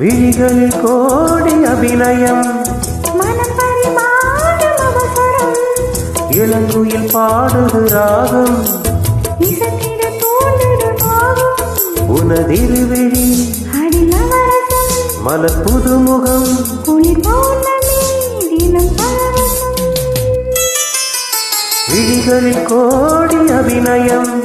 വിഴികളിൽ കോടി അഭിനയം இளங்குயில் பாடுது ராகம். உனதிரு விழி மல புதுமுகம். விழிகளில் கோடி அபிநயம்.